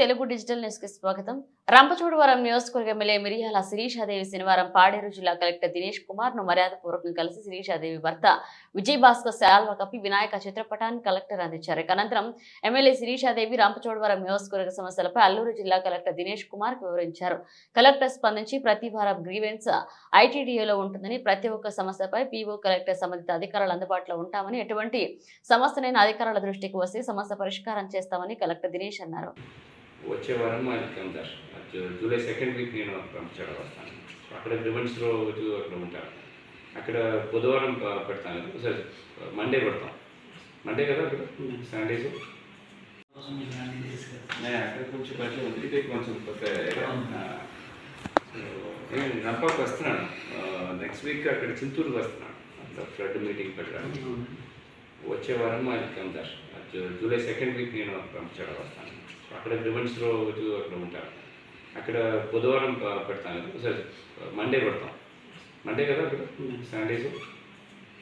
Telugu digital న్యూస్కి స్వాగతం. రంపచోడవరం నియోజకవర్గ ఎమ్మెల్యే మిరియాల శిరీషాదేవి శనివారం పాడేరు జిల్లా కలెక్టర్ దినేష్ కుమార్ను మర్యాదపూర్వకంగా కలిసి శిరీషాదేవి భర్త విజయ్ భాస్కర్ శాల్వ కప్పి వినాయక చిత్రపటాన్ని కలెక్టర్ అందించారు. అనంతరం ఎమ్మెల్యే శిరీషాదేవి రంపచోడవరం నియోజకవర్గ సమస్యలపై అల్లూరు జిల్లా కలెక్టర్ దినేష్ కుమార్ వివరించారు. కలెక్టర్ స్పందించి ప్రతి వారం గ్రీవెన్స్ ఐటీడీఏలో ఉంటుందని ప్రతి ఒక్క సమస్యపై పీఓ కలెక్టర్ సంబంధిత అధికారులు అందుబాటులో ఉంటామని ఎటువంటి సమస్యనైనా అధికారుల దృష్టికి వస్తే సమస్య పరిష్కారం చేస్తామని కలెక్టర్ దినేష్ అన్నారు. వచ్చే వారం మాది కందార్ జూలై సెకండ్ వీక్ నేను పంపించడం వస్తాను. అక్కడ గ్రివెన్స్ రోజు అక్కడ ఉంటాను అక్కడ బుధవారం పెడతాను. సరే మండే పెడతాం. మండే కదా అక్కడ? సండేస్ అక్కడ కొంచెం పరిచయం ఉంది ఇది కొంచెం రంపాకు వస్తున్నాను. నెక్స్ట్ వీక్ అక్కడ చింతూరుకి వస్తున్నాను. అక్కడ ఫ్లడ్ మీటింగ్ పెట్టడానికి. వచ్చే వారం మాది కందార్ జూలై సెకండ్ వీక్ నేను పంపించడం వస్తాను. అక్కడ గ్రివెన్స్ రోజు అక్కడ ఉంటాను అక్కడ బుధవారం పెడతాను సరే మండే పెడతాం. మండే కదా అక్కడ? సండేస్